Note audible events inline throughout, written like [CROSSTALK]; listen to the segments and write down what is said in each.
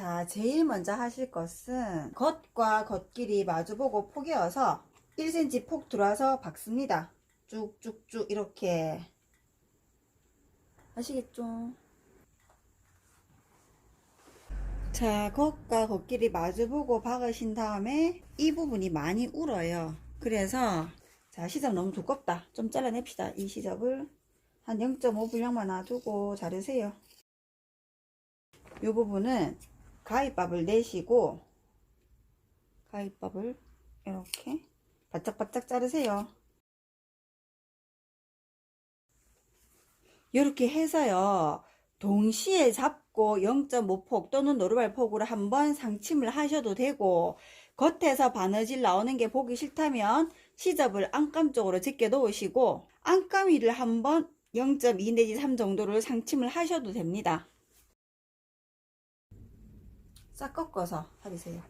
자, 제일 먼저 하실 것은 겉과 겉길이 마주보고 포개어서 1cm 폭 들어와서 박습니다. 쭉쭉쭉 이렇게 아시겠죠? 자, 겉과 겉길이 마주보고 박으신 다음에 이 부분이 많이 울어요. 그래서 자, 시접 너무 두껍다. 좀 잘라냅시다. 이 시접을 한 0.5 분량만 놔두고 자르세요. 이 부분은 가위밥을 내시고 가위밥을 이렇게 바짝바짝 자르세요. 이렇게 해서요. 동시에 잡고 0.5폭 또는 노르발 폭으로 한번 상침을 하셔도 되고 겉에서 바느질 나오는 게 보기 싫다면 시접을 안감 쪽으로 제껴 놓으시고 안감 위를 한번 0.2 내지 3 정도를 상침을 하셔도 됩니다. 싹 꺾어서 하세요.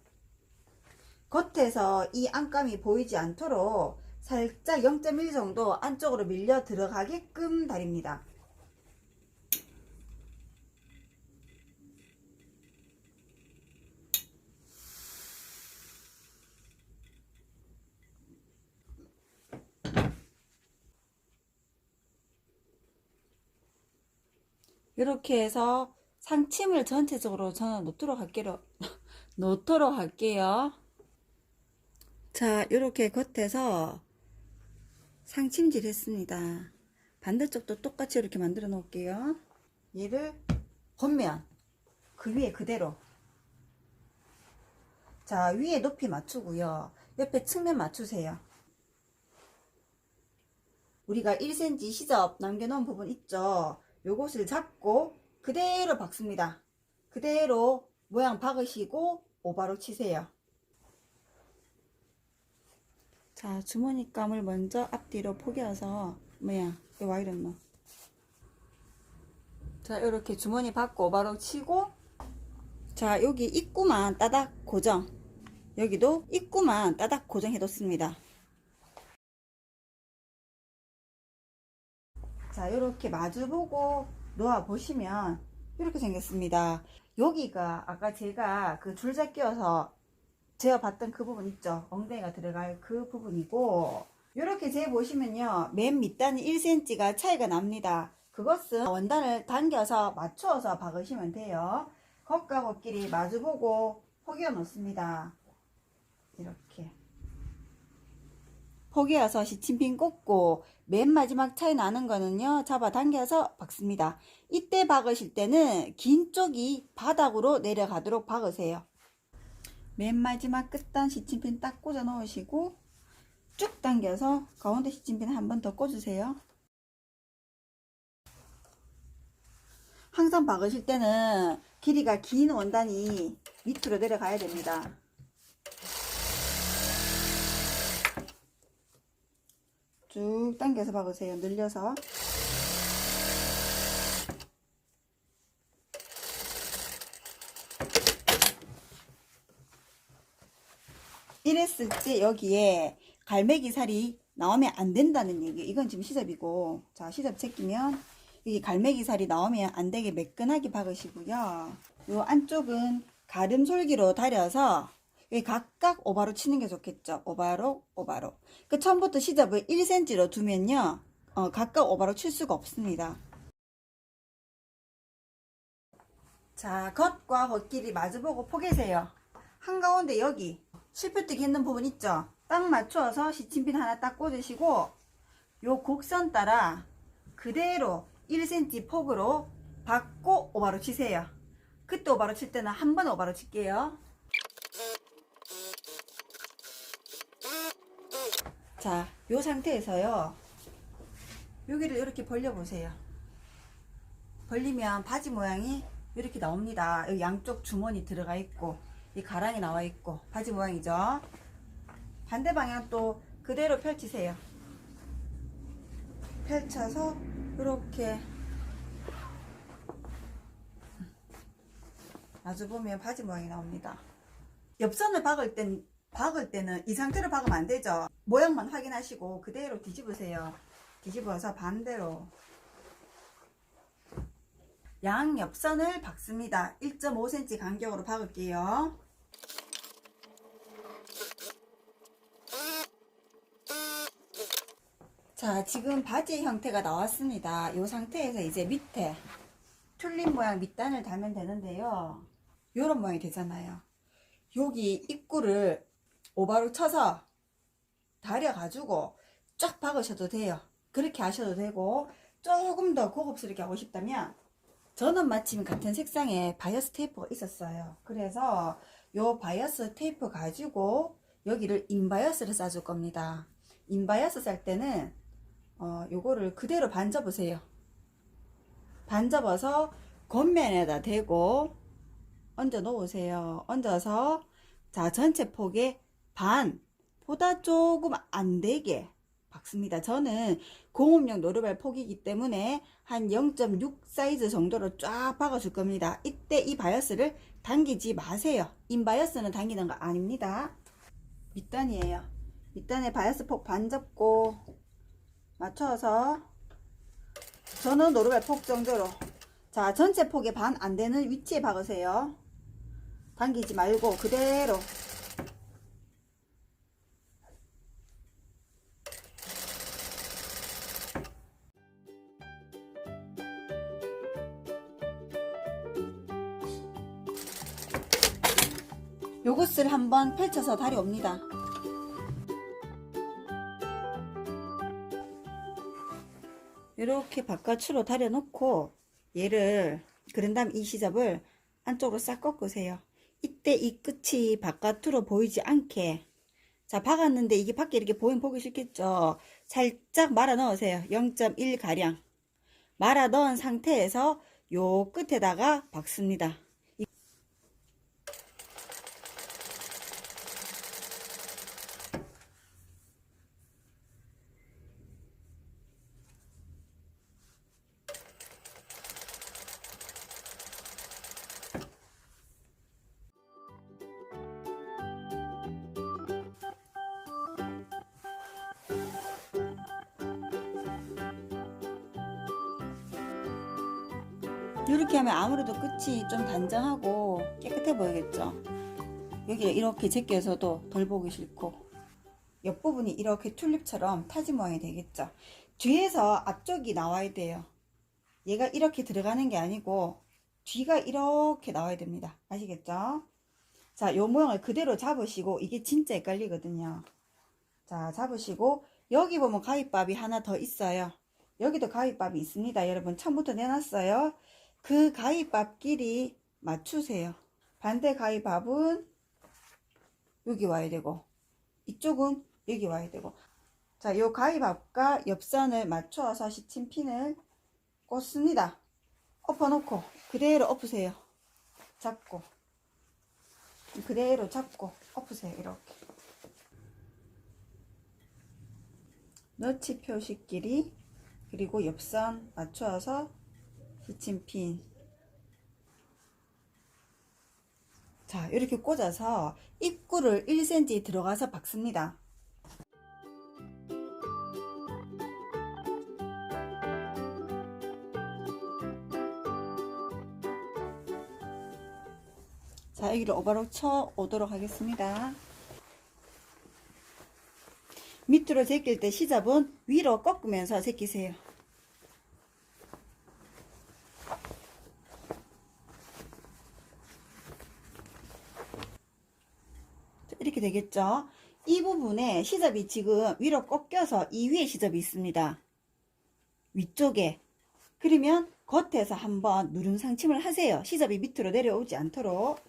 겉에서 이 안감이 보이지 않도록 살짝 0.1 정도 안쪽으로 밀려 들어가게끔 다립니다. 이렇게 해서 상침을 전체적으로 저는 놓도록 할게요. [LAUGHS] 놓도록 할게요. 자, 이렇게 겉에서 상침질 했습니다. 반대쪽도 똑같이 이렇게 만들어 놓을게요. 얘를 겉면 그 위에 그대로 자, 위에 높이 맞추고요. 옆에 측면 맞추세요. 우리가 1cm 시접 남겨놓은 부분 있죠? 요것을 잡고 그대로 박습니다. 그대로 모양 박으시고 오바로 치세요. 자, 주머니감을 먼저 앞뒤로 포개어서 뭐야, 와 이랬노? 자, 이렇게 주머니 받고 오바로 치고 자, 여기 입구만 따닥 고정. 여기도 입구만 따닥 고정해 뒀습니다. 자, 이렇게 마주보고 놓아 보시면 이렇게 생겼습니다. 여기가 아까 제가 그 줄자 끼워서 제가 봤던 그 부분 있죠? 엉덩이가 들어갈 그 부분이고 이렇게 재 보시면요. 맨 밑단이 1cm가 차이가 납니다. 그것은 원단을 당겨서 맞추어서 박으시면 돼요. 겉과 겉끼리 마주보고 포개어 놓습니다. 이렇게 포개어서 시침핀 꽂고 맨 마지막 차이 나는 거는요 잡아 당겨서 박습니다. 이때 박으실 때는 긴 쪽이 바닥으로 내려가도록 박으세요. 맨 마지막 끝단 시침핀 딱 꽂아 놓으시고 쭉 당겨서 가운데 시침핀 한 번 더 꽂으세요. 항상 박으실 때는 길이가 긴 원단이 밑으로 내려가야 됩니다 쭉 당겨서 박으세요. 늘려서. 이랬을 때 여기에 갈매기 살이 나오면 안 된다는 얘기. 이건 지금 시접이고. 자, 시접 제끼면 이 갈매기 살이 나오면 안 되게 매끈하게 박으시고요. 요 안쪽은 가름솔기로 다려서 각각 오바로 치는 게 좋겠죠. 오바로, 오바로. 그 처음부터 시접을 1cm로 두면요. 어, 각각 오바로 칠 수가 없습니다. 자, 겉과 겉끼리 마주보고 포개세요. 한가운데 여기 실표뜨기 있는 부분 있죠? 딱 맞추어서 시침핀 하나 딱 꽂으시고 요 곡선 따라 그대로 1cm 폭으로 받고 오바로 치세요. 그때 오바로 칠 때는 한 번 오바로 칠게요. 자, 요 상태에서요. 여기를 이렇게 벌려보세요. 벌리면 바지 모양이 이렇게 나옵니다. 여기 양쪽 주머니 들어가 있고, 이 가랑이 나와 있고, 바지 모양이죠. 반대 방향 또 그대로 펼치세요. 펼쳐서 이렇게 마주 보면 바지 모양이 나옵니다. 옆선을 박을 땐 박을 때는 이 상태로 박으면 안 되죠. 모양만 확인하시고 그대로 뒤집으세요. 뒤집어서 반대로 양옆선을 박습니다. 1.5cm 간격으로 박을게요. 자, 지금 바지 형태가 나왔습니다. 이 상태에서 이제 밑에 튤립 모양 밑단을 달면 되는데요. 요런 모양이 되잖아요. 여기 입구를 오바로 쳐서 다려가지고 쫙 박으셔도 돼요. 그렇게 하셔도 되고 조금 더 고급스럽게 하고 싶다면 저는 마침 같은 색상의 바이어스 테이프가 있었어요. 그래서 요 바이어스 테이프 가지고 여기를 인바이어스를 싸줄 겁니다. 인바이어스 쌀 때는 어, 요거를 그대로 반접으세요. 반접어서 겉면에다 대고 얹어 놓으세요. 얹어서 자 전체 폭의 반보다 조금 안 되게 박습니다. 저는 공업용 노루발 폭이기 때문에 한 0.6 사이즈 정도로 쫙 박아줄 겁니다. 이때 이 바이어스를 당기지 마세요. 인바이어스는 당기는 거 아닙니다. 밑단이에요. 밑단에 바이어스 폭반 접고 맞춰서 저는 노루발 폭 정도로 자 전체 폭의 반 안 되는 위치에 박으세요. 당기지 말고 그대로 한번 펼쳐서 다려옵니다. 이렇게 바깥으로 다려놓고 얘를 그런 다음 이 시접을 안쪽으로 싹 꺾으세요. 이때 이 끝이 바깥으로 보이지 않게 자 박았는데 이게 밖에 이렇게 보이면 보기 싫겠죠. 살짝 말아 넣으세요. 0.1 가량 말아 넣은 상태에서 요 끝에다가 박습니다. 이렇게 하면 아무래도 끝이 좀 단정하고 깨끗해 보이겠죠. 여기 이렇게 제껴서도 덜 보기 싫고 옆부분이 이렇게 튤립처럼 타지 모양이 되겠죠. 뒤에서 앞쪽이 나와야 돼요. 얘가 이렇게 들어가는 게 아니고 뒤가 이렇게 나와야 됩니다. 아시겠죠? 자, 요 모양을 그대로 잡으시고 이게 진짜 헷갈리거든요. 자, 잡으시고 여기 보면 가위밥이 하나 더 있어요. 여기도 가위밥이 있습니다. 여러분 처음부터 내놨어요. 그 가위밥끼리 맞추세요. 반대 가위밥은 여기 와야 되고 이쪽은 여기 와야 되고 자, 요 가위밥과 옆선을 맞춰서 시침핀을 꽂습니다. 엎어놓고 그대로 엎으세요. 잡고 그대로 잡고 엎으세요. 이렇게 너치 표시끼리 그리고 옆선 맞춰서 시침핀. 자 이렇게 꽂아서 입구를 1cm 들어가서 박습니다. 자 여기를 오바로 쳐 오도록 하겠습니다. 밑으로 제낄 때 시접은 위로 꺾으면서 제끼세요 이렇게 되겠죠? 이 부분에 시접이 지금 위로 꺾여서 이 위에 시접이 있습니다. 위쪽에. 그러면 겉에서 한번 누름 상침을 하세요. 시접이 밑으로 내려오지 않도록.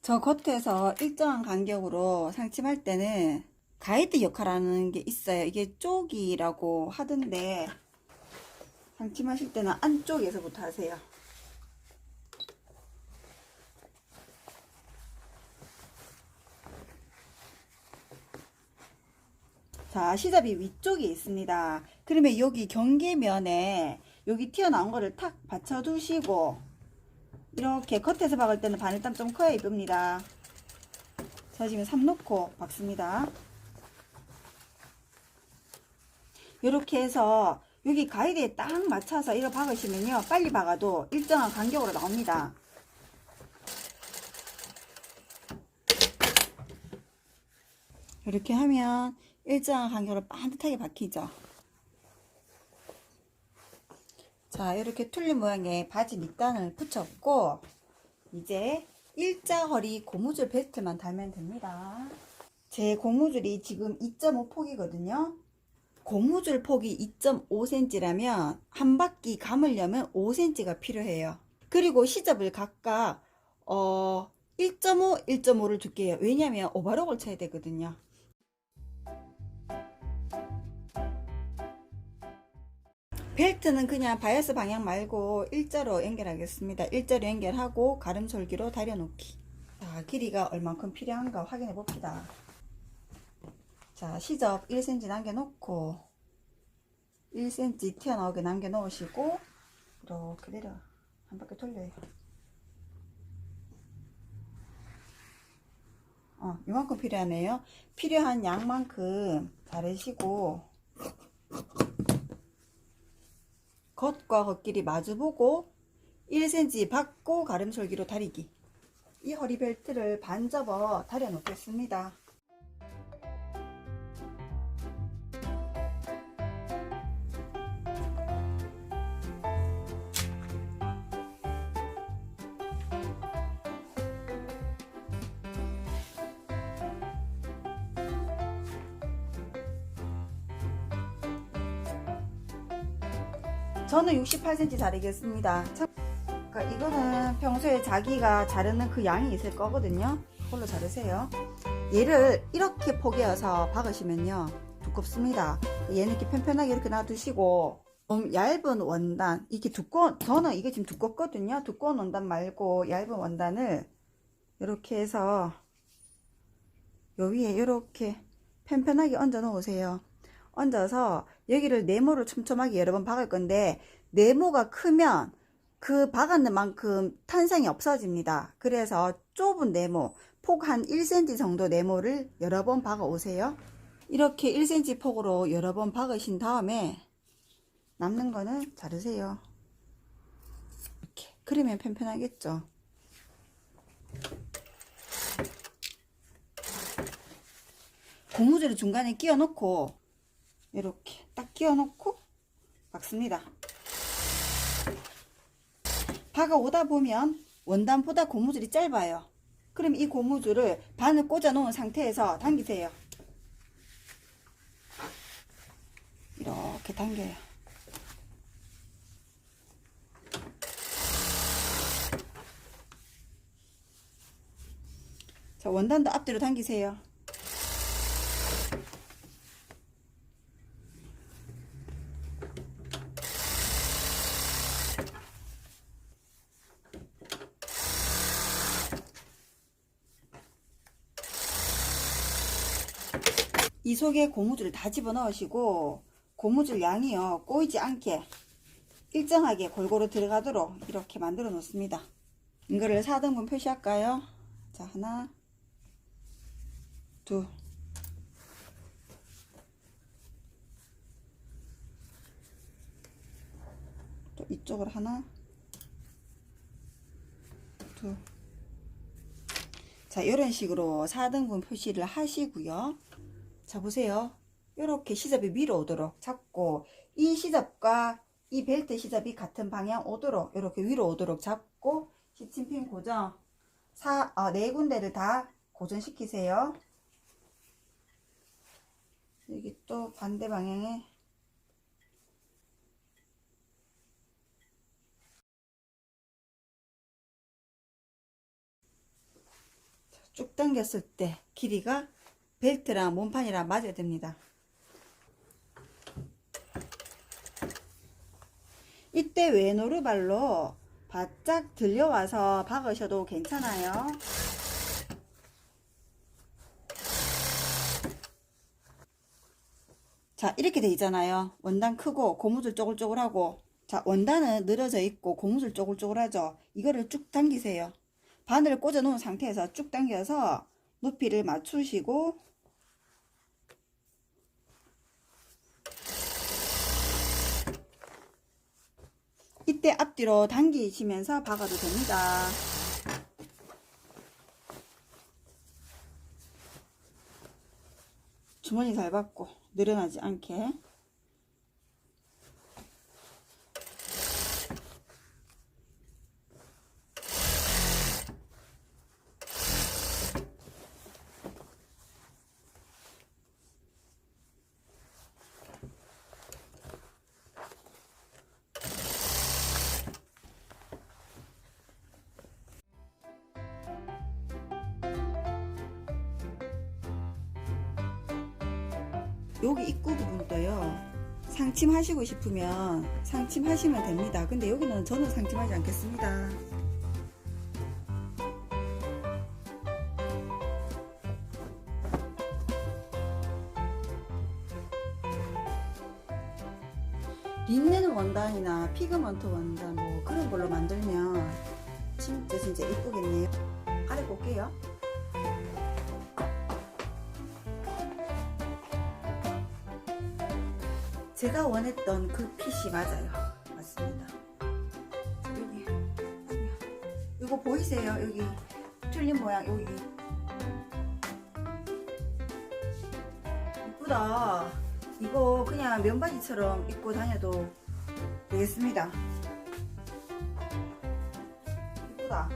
저 겉에서 일정한 간격으로 상침할 때는 가이드 역할하는 게 있어요. 이게 쪽이라고 하던데 상침하실 때는 안쪽에서부터 하세요. 자, 시접이 위쪽에 있습니다. 그러면 여기 경계면에 여기 튀어나온 거를 탁 받쳐두시고 이렇게 겉에서 박을 때는 바늘땀 좀 커야 이쁩니다. 자, 지금 3 놓고 박습니다. 이렇게 해서 여기 가이드에 딱 맞춰서 이거 박으시면요. 빨리 박아도 일정한 간격으로 나옵니다. 이렇게 하면 일정한 간격으로 반듯하게 박히죠. 자, 이렇게 툴린 모양의 바지 밑단을 붙였고, 이제 일자 허리 고무줄 벨트만 달면 됩니다. 제 고무줄이 지금 2.5 폭이거든요. 고무줄 폭이 2.5cm라면 한 바퀴 감으려면 5cm가 필요해요. 그리고 시접을 각각 어 1.5, 1.5를 줄게요. 왜냐면 오버록을 쳐야 되거든요. 벨트는 그냥 바이어스 방향 말고 일자로 연결하겠습니다. 일자로 연결하고 가름솔기로 다려놓기. 자, 길이가 얼만큼 필요한가 확인해 봅시다. 자, 시접 1cm 남겨놓고 1cm 튀어나오게 남겨놓으시고 이렇게 내려 한 바퀴 돌려요. 어, 이만큼 필요하네요. 필요한 양만큼 자르시고 겉과 겉길이 마주보고 1cm 받고 가름솔기로 다리기. 이 허리 벨트를 반 접어 다려 놓겠습니다. 저는 68cm 자르겠습니다. 참, 그러니까 이거는 평소에 자기가 자르는 그 양이 있을 거거든요. 그걸로 자르세요. 얘를 이렇게 포개어서 박으시면요. 두껍습니다. 얘는 이렇게 편편하게 이렇게 놔두시고 좀 얇은 원단 이게 두꺼운 저는 이게 지금 두껍거든요. 두꺼운 원단 말고 얇은 원단을 이렇게 해서 요 위에 이렇게 편편하게 얹어 놓으세요. 얹어서 여기를 네모로 촘촘하게 여러 번 박을 건데 네모가 크면 그 박았는 만큼 탄성이 없어집니다. 그래서 좁은 네모, 폭 한 1cm 정도 네모를 여러 번 박아 오세요. 이렇게 1cm 폭으로 여러 번 박으신 다음에 남는 거는 자르세요. 이렇게. 그러면 편편하겠죠. 고무줄을 중간에 끼워 놓고 이렇게 딱 끼워 놓고 박습니다. 박아 오다 보면 원단보다 고무줄이 짧아요. 그럼 이 고무줄을 반을 꽂아 놓은 상태에서 당기세요. 이렇게 당겨요. 자, 원단도 앞뒤로 당기세요. 이 속에 고무줄을 다 집어넣으시고 고무줄 양이요. 꼬이지 않게 일정하게 골고루 들어가도록 이렇게 만들어 놓습니다. 이거를 4등분 표시할까요? 자 하나 둘 또 이쪽으로 하나 둘 자, 이런 식으로 4등분 표시를 하시고요. 자, 보세요. 이렇게 시접이 위로 오도록 잡고, 이 시접과 이 벨트 시접이 같은 방향 오도록, 이렇게 위로 오도록 잡고, 시침핀 고정, 사, 어, 네 군데를 다 고정시키세요. 여기 또 반대 방향에 쭉 당겼을 때 길이가 벨트랑 몸판이랑 맞아야 됩니다. 이때 외노루발로 바짝 들려와서 박으셔도 괜찮아요. 자 이렇게 돼 있잖아요. 원단 크고 고무줄 쪼글쪼글하고 자 원단은 늘어져 있고 고무줄 쪼글쪼글하죠. 이거를 쭉 당기세요. 바늘을 꽂아 놓은 상태에서 쭉 당겨서 높이를 맞추시고 이때 앞뒤로 당기시면서 박아도 됩니다. 주머니 잘 박고 늘어나지 않게 입구 부분도요 상침하시고 싶으면 상침하시면 됩니다. 근데 여기는 저는 상침하지 않겠습니다. 린넨 원단이나 피그먼트 원단 뭐 그런 걸로 만들면 진짜 진짜 이쁘겠네요. 아래 볼게요 제가 원했던 그 핏이 맞아요. 맞습니다. 여기, 이거 보이세요? 여기 튤립 모양 여기. 이쁘다. 이거 그냥 면바지처럼 입고 다녀도 되겠습니다. 이쁘다.